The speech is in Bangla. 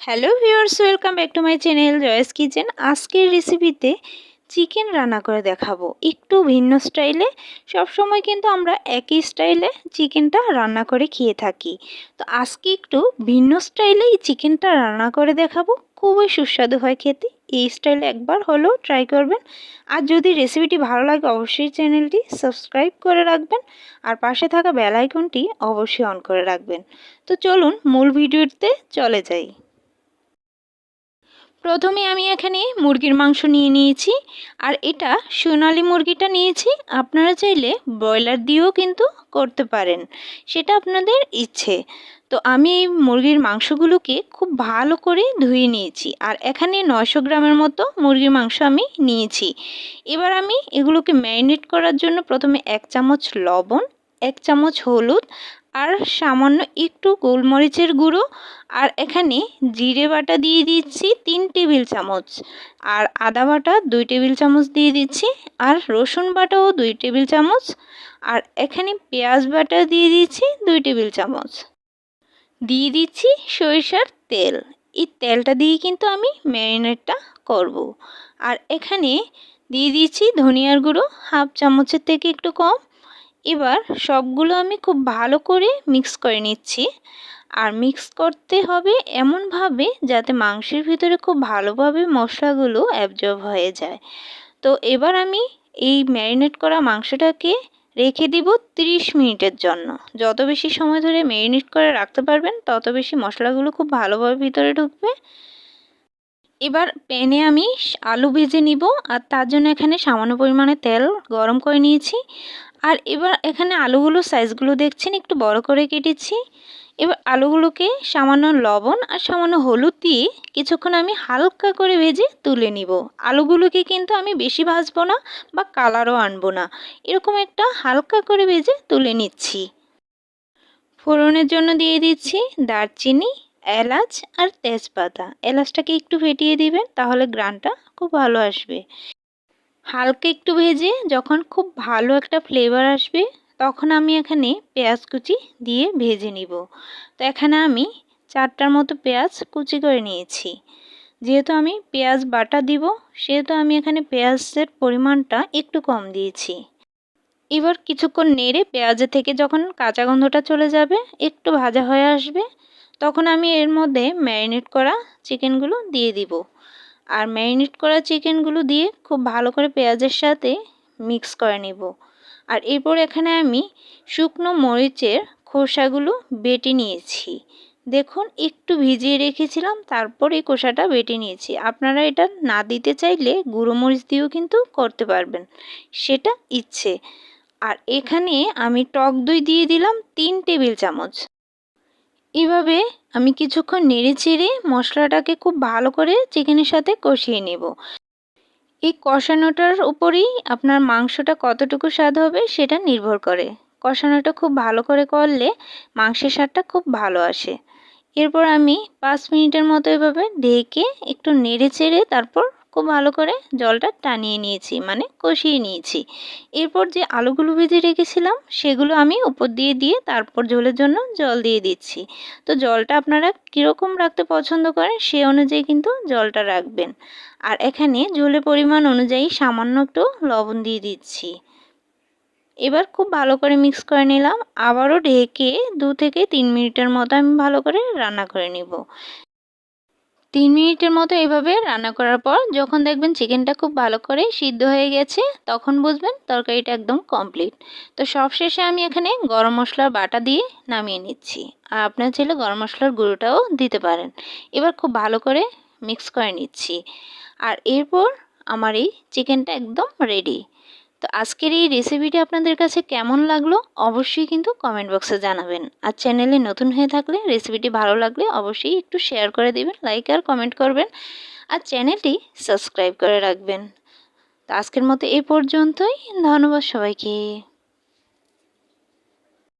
Hello viewers welcome back to my channel Joyce kitchen আজকের রেসিপিতে চিকেন রান্না করে দেখাবো। একটু ভিন্ন স্টাইলে সব সময় কিন্তু আমরা একই স্টাইলে চিকেনটা রান্না করে খেয়ে থাকি। তো আজকে একটু ভিন্ন স্টাইলে এই চিকেনটা রান্না করে দেখাবো। খুবই সুস্বাদু হয় খেতে। এই স্টাইলে একবার হলেও ট্রাই করবেন। আর যদি রেসিপিটি ভালো লাগে, অবশ্যই চ্যানেলটি সাবস্ক্রাইব করে রাখবেন। আর পাশে থাকা বেল আইকনটি অবশ্যই অন করে রাখবেন। তো চলুন মূল ভিডিওতে চলে যাই। প্রথমে আমি এখানে মুরগির মাংস নিয়ে নিয়েছি, আর এটা সোনালি মুরগিটা নিয়েছি। আপনারা চাইলে ব্রয়লার দিয়েও কিন্তু করতে পারেন, সেটা আপনাদের ইচ্ছে। তো আমি এই মুরগির মাংসগুলোকে খুব ভালো করে ধুয়ে নিয়েছি, আর এখানে নয়শো গ্রামের মতো মুরগির মাংস আমি নিয়েছি। এবার আমি এগুলোকে ম্যারিনেট করার জন্য প্রথমে এক চামচ লবণ, এক চামচ হলুদ আর সামান্য একটু গোলমরিচের গুঁড়ো। আর এখানে জিরে বাটা দিয়ে দিচ্ছি তিন টেবিল চামচ। আর আদা বাটা দুই টেবিল চামচ দিয়ে দিচ্ছি। আর রসুন বাটাও দুই টেবিল চামচ। আর এখানে পেঁয়াজ বাটা দিয়ে দিচ্ছি দুই টেবিল চামচ। দিয়ে দিচ্ছি সরিষার তেল। এই তেলটা দিয়ে কিন্তু আমি ম্যারিনেটটা করব। আর এখানে দিয়ে দিচ্ছি ধনিয়ার গুঁড়ো, হাফ চামচের থেকে একটু কম। এবার সবগুলো আমি খুব ভালো করে মিক্স করে নিচ্ছি। আর মিক্স করতে হবে এমনভাবে যাতে মাংসের ভিতরে খুব ভালোভাবে মশলাগুলো অ্যাবজর্ব হয়ে যায়। তো এবার আমি এই ম্যারিনেট করা মাংসটাকে রেখে দিব 30 মিনিটের জন্য। যত বেশি সময় ধরে ম্যারিনেট করে রাখতে পারবেন, তত বেশি মশলাগুলো খুব ভালোভাবে ভিতরে ঢুকবে। এবার প্যানে আমি আলু ভেজে নিব আর তার জন্য এখানে সামান্য পরিমাণে তেল গরম করে নিয়েছি। আর এবার এখানে আলুগুলো সাইজগুলো দেখছেন, একটু বড় করে কেটেছি। এবার আলুগুলোকে সামান্য লবণ আর সামান্য হলুদ দিয়ে কিছুক্ষণ আমি হালকা করে ভেজে তুলে নিব। আলুগুলোকে কিন্তু আমি বেশি ভাজবো না বা কালারও আনব না। এরকম একটা হালকা করে ভেজে তুলে নিচ্ছি। ফোড়নের জন্য দিয়ে দিচ্ছি দারচিনি এলাচ আর তেজপাতা। এলাচটাকে একটু ফেটিয়ে দিবেন, তাহলে গ্রানটা খুব ভালো আসবে। হালকা একটু ভেজে যখন খুব ভালো একটা ফ্লেভার আসবে, তখন আমি এখানে পেঁয়াজ কুচি দিয়ে ভেজে নিব। তো এখানে আমি চারটার মতো পেঁয়াজ কুচি করে নিয়েছি। যেহেতু আমি পেঁয়াজ বাটা দিব, সেহেতু আমি এখানে পেঁয়াজের পরিমাণটা একটু কম দিয়েছি। এবার কিছুক্ষণ নেড়ে পেঁয়াজের থেকে যখন কাঁচা গন্ধটা চলে যাবে, একটু ভাজা হয়ে আসবে তখন আমি এর মধ্যে ম্যারিনেট করা চিকেনগুলো দিয়ে দিব। আর ম্যারিনেট করা চিকেনগুলো দিয়ে খুব ভালো করে পেঁয়াজের সাথে মিক্স করে নেব। আর এরপর এখানে আমি শুকনো মরিচের খোসাগুলো বেটে নিয়েছি। দেখুন, একটু ভিজিয়ে রেখেছিলাম, তারপর এই খোসাটা বেটে নিয়েছি। আপনারা এটা না দিতে চাইলে গুঁড়ো মরিচ দিয়েও কিন্তু করতে পারবেন, সেটা ইচ্ছে। আর এখানে আমি টক দই দিয়ে দিলাম তিন টেবিল চামচ। এভাবে আমি কিছুক্ষণ নেড়ে চেড়ে মশলাটাকে খুব ভালো করে চিকেনের সাথে কষিয়ে নেব। এই কষানোটার উপরেই আপনার মাংসটা কতটুকু স্বাদ হবে সেটা নির্ভর করে। কষানোটা খুব ভালো করে করলে মাংসের স্বাদটা খুব ভালো আসে। এরপর আমি পাঁচ মিনিটের মতো এভাবে ঢেকে একটু নেড়ে চেড়ে তারপর খুব ভালো করে জলটা টানিয়ে নিয়েছি মানে কষিয়ে নিয়েছি। এরপর যে আলুগুলো ভেজে রেখেছিলাম, সেগুলো আমি উপর দিয়ে দিয়ে তারপর ঝোলের জন্য জল দিয়ে দিচ্ছি। তো জলটা আপনারা কীরকম রাখতে পছন্দ করেন, সে অনুযায়ী কিন্তু জলটা রাখবেন। আর এখানে ঝোলের পরিমাণ অনুযায়ী সামান্য একটু লবণ দিয়ে দিচ্ছি। এবার খুব ভালো করে মিক্স করে নিলাম, আবারও ঢেকে দু থেকে তিন মিনিটের মতো আমি ভালো করে রান্না করে নিব। তিন মিনিটের মতো এভাবে রান্না করার পর যখন দেখবেন চিকেনটা খুব ভালো করে সিদ্ধ হয়ে গেছে, তখন বুঝবেন তরকারিটা একদম কমপ্লিট তো সবশেষে আমি এখানে গরম মশলার বাটা দিয়ে নামিয়ে নিচ্ছি। আর আপনার ছেলে গরম মশলার গুঁড়োটাও দিতে পারেন। এবার খুব ভালো করে মিক্স করে নিচ্ছি। আর এরপর আমার এই চিকেনটা একদম রেডি তো আজকের এই রেসিপিটি আপনাদের কাছে কেমন লাগল অবশ্যই কিন্তু কমেন্ট বক্সে জানাবেন। আর চ্যানেলে নতুন হয়ে থাকলে রেসিপিটি ভালো লাগলে অবশ্যই একটু শেয়ার করে দেবেন লাইক আর কমেন্ট করবেন, আর চ্যানেলটি সাবস্ক্রাইব করে রাখবেন। তো আজকের মতো এই পর্যন্তই, ধন্যবাদ সবাইকে।